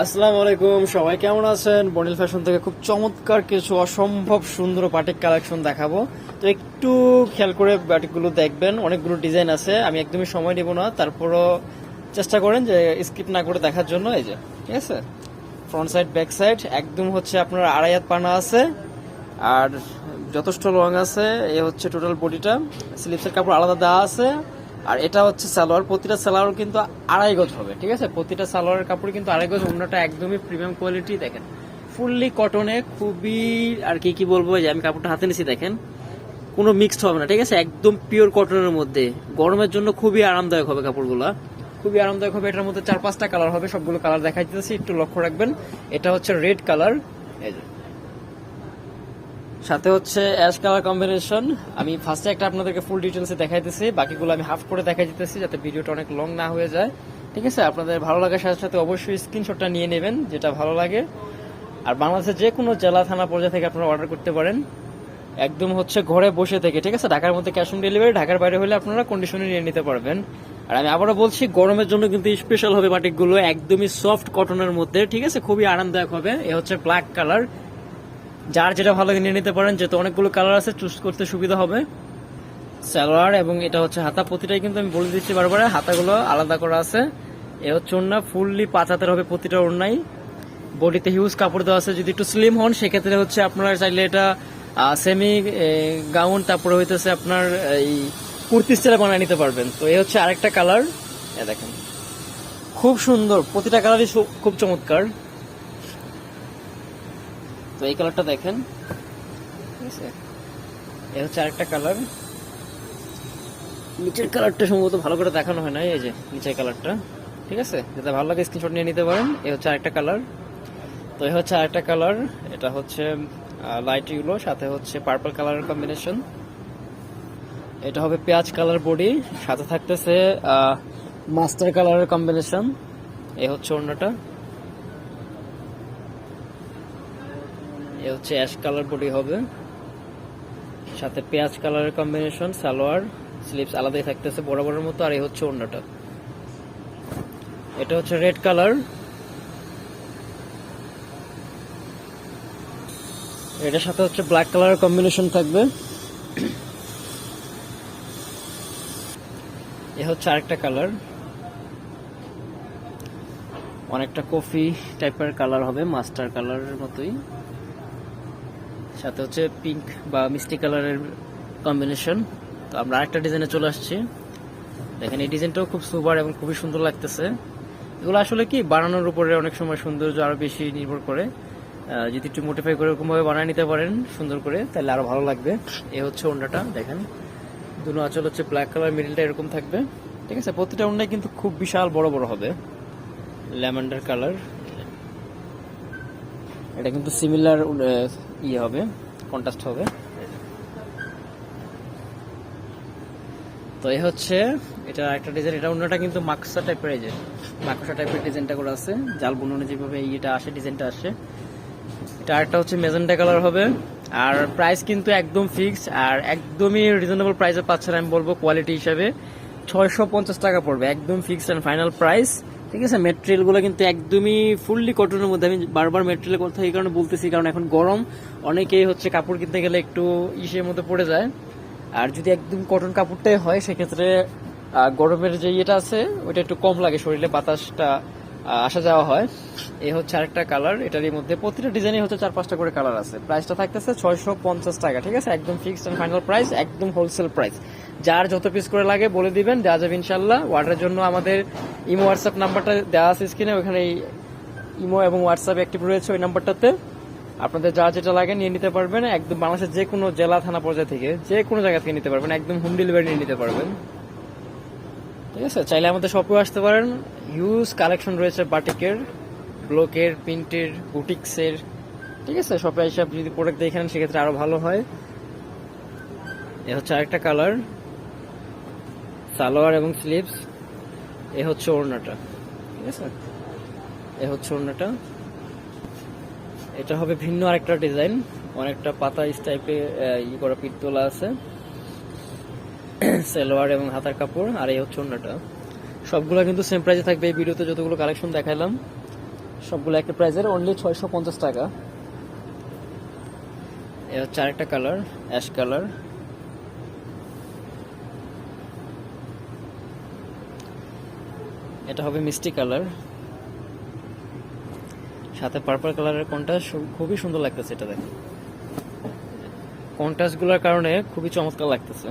আসসালামু আলাইকুম, সবাই কেমন আছেন? বনিল ফ্যাশন থেকে খুব চমৎকার কিছু অসম্ভব সুন্দর বাটিক কালেকশন দেখাবো। তো একটু খেয়াল করে বাটিকগুলো দেখবেন, অনেকগুলো ডিজাইন আছে, আমি একদমই সময় নেব না। তারপরও চেষ্টা করেন যে স্কিপ না করে দেখার জন্য, এই যে, ঠিক আছে? ফ্রন্ট সাইড ব্যাক সাইড একদম হচ্ছে আপনার আড়াই হাত পানা আছে, আর যথেষ্ট লং আছে, এ হচ্ছে টোটাল বডিটা স্লিপসের কাপড় আলাদা দেওয়া আছে আর এটা হচ্ছে সালোয়ার, প্রতিটা সালোয়ার কিন্তু আড়াই গজ হবে, ঠিক আছে? প্রতিটা সালোয়ারের কাপড় কিন্তু আড়াই গজ অন্যটা একদমই প্রিমিয়াম কোয়ালিটি দেখেন। ফুললি কটনে খুবই, আর কি কি বলব যে আমি কাপড়টা হাতে নিছি, দেখেন, কোনো মিক্সড হবে না, ঠিক আছে? একদম পিওর কটনের মধ্যে। গরমের জন্য খুবই আরামদায়ক হবে কাপড়গুলো। খুবই আরামদায়ক হবে, এটার মধ্যে চার পাঁচটা কালার হবে, সবগুলো কালার দেখাই দিতেছি একটু লক্ষ্য রাখবেন। এটা হচ্ছে রেড কালার এই যে সাথে হচ্ছে অ্যাশ কালার কম্বিনেশন। আমি ফার্স্টে একটা আপনাদেরকে ফুল ডিটেলসে দেখাইতেছি, বাকিগুলো আমি হাফ করে দেখাই দিতেছি যাতে ভিডিওটা অনেক লং না হয়ে যায়। ঠিক আছে? আপনাদের ভালো লাগার সাথে সাথে অবশ্যই স্ক্রিনশটটা নিয়ে নেবেন, যেটা ভালো লাগে। আর বাংলাদেশের যে কোনো জেলা, থানা, পর্যায়ে থেকে আপনারা অর্ডার করতে পারেন। একদম হচ্ছে ঘরে বসে থেকে, ঠিক আছে? ঢাকার মধ্যে ক্যাশ অন ডেলিভারি ঢাকার বাইরে হলে আপনারা কন্ডিশনে নিয়ে নিতে পারবেন। আর আমি আবারও বলছি, গরমের জন্য কিন্তু স্পেশাল হবে বাটিকগুলো, একদমই সফট কটনের মধ্যে, ঠিক আছে? খুবই আরামদায়ক হবে। এ হচ্ছে ব্ল্যাক কালার যার যেটা ভালো নিয়ে নিতে পারেন, যেহেতু অনেকগুলো কালার আছে চুজ করতে সুবিধা হবে। সালোয়ার এবং এটা হচ্ছে হাতা, প্রতিটাই কিন্তু আমি বলে দিচ্ছি বারবার, হাতাগুলো আলাদা করা আছে। এ হচ্ছে ওড়না ফুললি পাঁচ হাতের হবে প্রতিটা ওড়নাই। বডিতে হিউজ কাপড় দেওয়া আছে, যদি একটু স্লিম হন, সেক্ষেত্রে হচ্ছে আপনারা চাইলে এটা সেমি গাউন তারপরে হইতেছে আপনার, এই, কুর্তি স্টাইলে বানিয়ে নিতে পারবেন। তো এই হচ্ছে আরেকটা কালার এ দেখেন। খুব সুন্দর, প্রতিটা কালারই খুব চমৎকার। তো এই কালারটা দেখেন। ঠিক আছে এ হচ্ছে আরেকটা কালার নিচের কালারটা সম্ভবত ভালো করে দেখানো হয় না এই যে নিচের কালারটা ঠিক আছে? যাতে ভালো লাগে স্ক্রিনশট নিয়ে নিতে পারেন। এ হচ্ছে আরেকটা কালার তো এ হচ্ছে আরেকটা কালার এটা হচ্ছে লাইট ইউলো সাথে হচ্ছে পার্পল কালারের কম্বিনেশন এটা হবে পেঁয়াজ কালার বডি। সাথে থাকতেছে মাস্টার কালারের কম্বিনেশন এ হচ্ছে অন্যটা। এ হচ্ছে অ্যাশ কালার বডি হবে। সাথে পেঁয়াজ কালারের কম্বিনেশন সালোয়ার স্লিপস আলাদাই থাকতেছে, বরাবরের মতো, আর এই হচ্ছে অন্যটা এটা হচ্ছে রেড কালার এটার সাথে হচ্ছে ব্ল্যাক কালারের কম্বিনেশন থাকবে। এ হচ্ছে আরেকটা কালার অনেকটা কফি টাইপের কালার হবে মাস্টার কালারের মতোই। সাথে হচ্ছে পিঙ্ক বা মিষ্টি কালারের কম্বিনেশন তো আমরা আরেকটা ডিজাইনে চলে আসছি। দেখেন, এই ডিজাইনটাও খুব সুপার এবং খুবই সুন্দর লাগতেছে। এগুলো আসলে কি, বানানোর উপরে অনেক সময় সৌন্দর্য আরও বেশি নির্ভর করে। যদি একটু মোটিফাই করে এরকম ভাবে বানিয়ে নিতে পারেন, সুন্দর করে, তাহলে আরও ভালো লাগবে। এ হচ্ছে ওন্ডাটা দেখেন। দুনো আঁচল হচ্ছে ব্ল্যাক কালার মিডিলটা এরকম থাকবে। ঠিক আছে, প্রতিটা ওন্ডাই কিন্তু খুব বিশাল বড় বড় হবে। Lavender colour. এটা কিন্তু সিমিলার ইয়ে হবে কন্ট্রাস্ট হবে। তো এই হচ্ছে, এটা একটা ডিজাইন এটা অন্যটা কিন্তু মাকসা টাইপের এই যে, মাকসা টাইপের ডিজাইনটা করে আছে। জাল বুননে যেভাবে ইয়েটা আসে ডিজাইনটা আসে। এটা আরেকটা হচ্ছে মেজেন্টা কালার হবে। আর প্রাইস কিন্তু একদম ফিক্সড আর একদমই রিজনেবল প্রাইসে পাচ্ছেন আমি বলব কোয়ালিটি হিসাবে। ছয়শো পঞ্চাশ টাকা পড়বে, একদম ফিক্সড অ্যান্ড ফাইনাল প্রাইস ঠিক আছে মেটেরিয়ালগুলো কিন্তু একদমই ফুললি কটনের মধ্যে। আমি বারবার মেটেরিয়ালের কথা এই কারণে বলতেছি, কারণ এখন গরম। অনেকেই হচ্ছে কাপড় কিনতে গেলে একটু ইসের মধ্যে পড়ে যায়। আর যদি একদম কটন কাপড়টাই হয়, সেক্ষেত্রে গরমের যে ইয়েটা আছে, ওইটা একটু কম লাগে শরীরে, বাতাসটা আসা যাওয়া হয়। এই হচ্ছে আরেকটা কালার এটার মধ্যে প্রতিটা ডিজাইনে হচ্ছে চার পাঁচটা করে কালার আছে। প্রাইসটা থাকতেছে ছয়শো পঞ্চাশ টাকা, ঠিক আছে? একদম ফিক্সড অ্যান্ড ফাইনাল প্রাইস একদম হোলসেল প্রাইস যার যত পিস করে লাগে বলে দিবেন, দেওয়া যাবে ইনশাল্লাহ অর্ডারের জন্য আমাদের ইমো হোয়াটসঅ্যাপ নাম্বারটা দেওয়া আছে স্ক্রিনে ওখানে ইমো এবং হোয়াটসঅ্যাপ অ্যাক্টিভ রয়েছে ওই নাম্বারটাতে আপনাদের যা যেটা লাগে নিয়ে নিতে পারবেন। একদম বাংলাদেশের যে কোনো জেলা, থানা পর্যায়ে থেকে যে কোনো জায়গা থেকে নিতে পারবেন। একদম হোম ডেলিভারি নিয়ে নিতে পারবেন। ঠিক আছে, চাইলে আমাদের শপেও আসতে পারেন। হিউজ কালেকশন রয়েছে বাটিকের ব্লকের প্রিন্টের বুটিক্সের ঠিক আছে শপে এসে আপনি যদি প্রোডাক্ট দেখেন সেক্ষেত্রে আরও ভালো হয়। এ হচ্ছে আরেকটা কালার সালোয়ার এবং স্লিভস এ হচ্ছে ওড়নাটা, ঠিক আছে? এ হচ্ছে ওড়নাটা। এটা হবে ভিন্ন আরেকটা ডিজাইন অনেকটা পাতা টাইপে ই করা তোলা আছে। সালোয়ার এবং হাতার কাপড়, আর এই হচ্ছে অন্যটা। সবগুলো কিন্তু সেম প্রাইসে থাকবে এই ভিডিওতে যতগুলো কালেকশন দেখালাম সবগুলো একটা প্রাইজের অনলি ছয়শো পঞ্চাশ টাকা। এ হচ্ছে আরেকটা কালার অ্যাশ কালার এটা হবে মিষ্টি কালার সাথে পার্পল কালারের কন্ট্রাস্ট খুবই সুন্দর লাগতেছে এটা দেখেন। কন্ট্রাস্টগুলোর কারণে খুবই চমৎকার লাগতেছে।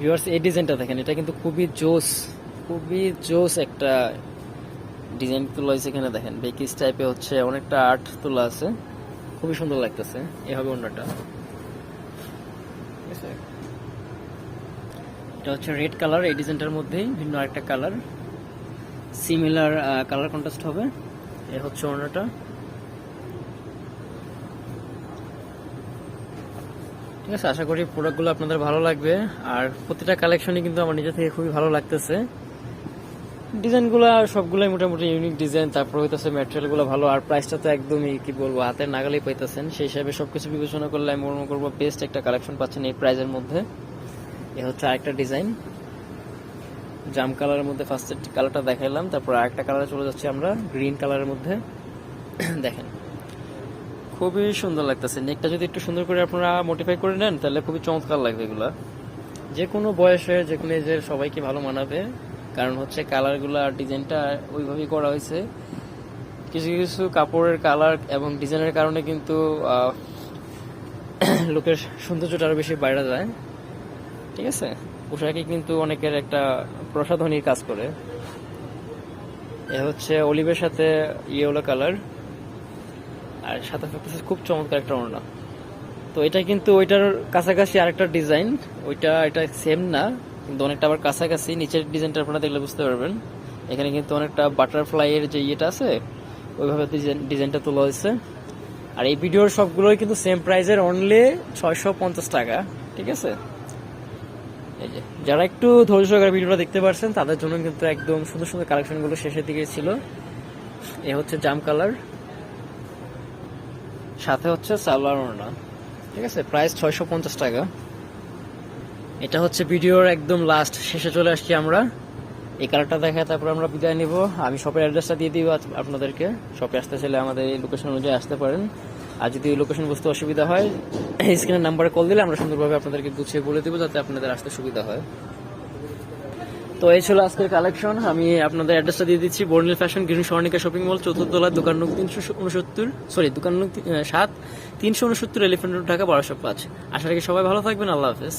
ভিউয়ার্স এই ডিজাইনটা দেখেন, এটা কিন্তু খুবই জোস খুবই জোস একটা ডিজাইন তোলা হয়েছে এখানে দেখেন। বেকিস টাইপে হচ্ছে অনেকটা আর্ট তোলা আছে, খুবই সুন্দর লাগতেছে এ হবে অন্যটা এটা হচ্ছে রেড কালার এই ডিজাইনটার মধ্যেই ভিন্ন আরেকটা কালার সিমিলার কালার কন্ট্রাস্ট হবে। এ হচ্ছে অন্যটা। ঠিক আছে, আশা করি প্রোডাক্টগুলো আপনাদের ভালো লাগবে। আর প্রতিটা কালেকশনই কিন্তু আমার নিজে থেকে খুবই ভালো লাগতেছে। ডিজাইনগুলো সবগুলোই মোটামুটি ইউনিক ডিজাইন তারপর হইতেছে ম্যাটেরিয়ালগুলো ভালো, আর প্রাইসটা তো একদমই কি বলব, হাতের নাগালেই পাইতেছেন। সেই হিসাবে সবকিছু বিবেচনা করলে আমি মনে করব বেস্ট একটা কালেকশন পাচ্ছেন এই প্রাইজের মধ্যে। এ হচ্ছে আরেকটা ডিজাইন জাম কালারের মধ্যে ফার্স্ট কালারটা দেখাইলাম, তারপর আরেকটা কালারে চলে যাচ্ছি আমরা গ্রিন কালারের মধ্যে। দেখেন। খুবই সুন্দর লাগতেছে। নেকটা যদি একটু সুন্দর করে আপনারা মডিফাই করে নেন, তাহলে খুবই চমৎকার লাগবে এগুলা। যে কোনো বয়সে যে কোনো এজের সবাইকে ভালো মানাবে। কারণ হচ্ছে কালারগুলো আর ডিজাইনটা ওইভাবেই করা হয়েছে। কিছু কিছু কাপড়ের কালার এবং ডিজাইনের কারণে কিন্তু লোকের সৌন্দর্যটা আরও বেশি বাইরে যায়। ঠিক আছে? পোশাকে কিন্তু অনেকের একটা প্রসাধনীর কাজ করে। এ হচ্ছে অলিভের সাথে ইয়েলো কালার আর সাথে থাকতেছে খুব চমৎকার একটা ওড়না। তো এটা কিন্তু ওইটার কাছাকাছি আরেকটা ডিজাইন ওইটা, এটা সেম না, কিন্তু অনেকটা আবার কাছাকাছি। নিচের ডিজাইনটা আপনারা দেখলে বুঝতে পারবেন। এখানে কিন্তু অনেকটা বাটারফ্লাই এর যে ইয়েটা আছে, ওইভাবে ডিজাইন- ডিজাইনটা তোলা হয়েছে। আর এই ভিডিওর সবগুলোই কিন্তু সেম প্রাইজের অনলি ছয়শো পঞ্চাশ টাকা। ঠিক আছে? এই যে, যারা একটু ধৈর্য সহকারে ভিডিওটা দেখতে পারছেন, তাদের জন্য কিন্তু একদম সুন্দর সুন্দর কালেকশনগুলো শেষের দিকে ছিল। এ হচ্ছে জাম কালার সাথে হচ্ছে সালোয়ার ওড়না। ঠিক আছে, প্রাইস ছয়শো পঞ্চাশ টাকা। এটা হচ্ছে ভিডিওর একদম লাস্ট শেষে চলে আসছি আমরা। এই কালারটা দেখায় তারপর আমরা বিদায় নিব। আমি শপের অ্যাড্রেসটা দিয়ে দিব আপনাদেরকে। শপে আসতে চাইলে আমাদের এই লোকেশন অনুযায়ী আসতে পারেন। আর যদি লোকেশন বুঝতে অসুবিধা হয় স্ক্রিনের নাম্বারে কল দিলে আমরা সুন্দরভাবে আপনাদেরকে গুছিয়ে বলে দিব যাতে আপনাদের আসতে সুবিধা হয়। তো এই ছিল আজকের কালেকশন আমি আপনাদের অ্যাড্রেসটা দিয়ে দিচ্ছি Bornil fashion green Swarnika shopping mall চতুর্থলা দোকান নং তিনশো উনসত্তর সরি দোকান নং সাত, তিনশো উনসত্তর এলিফেন্ট রোড ঢাকা বারোশো পাঁচ আশা রাখি সবাই ভালো থাকবেন, আল্লাহ হাফেজ।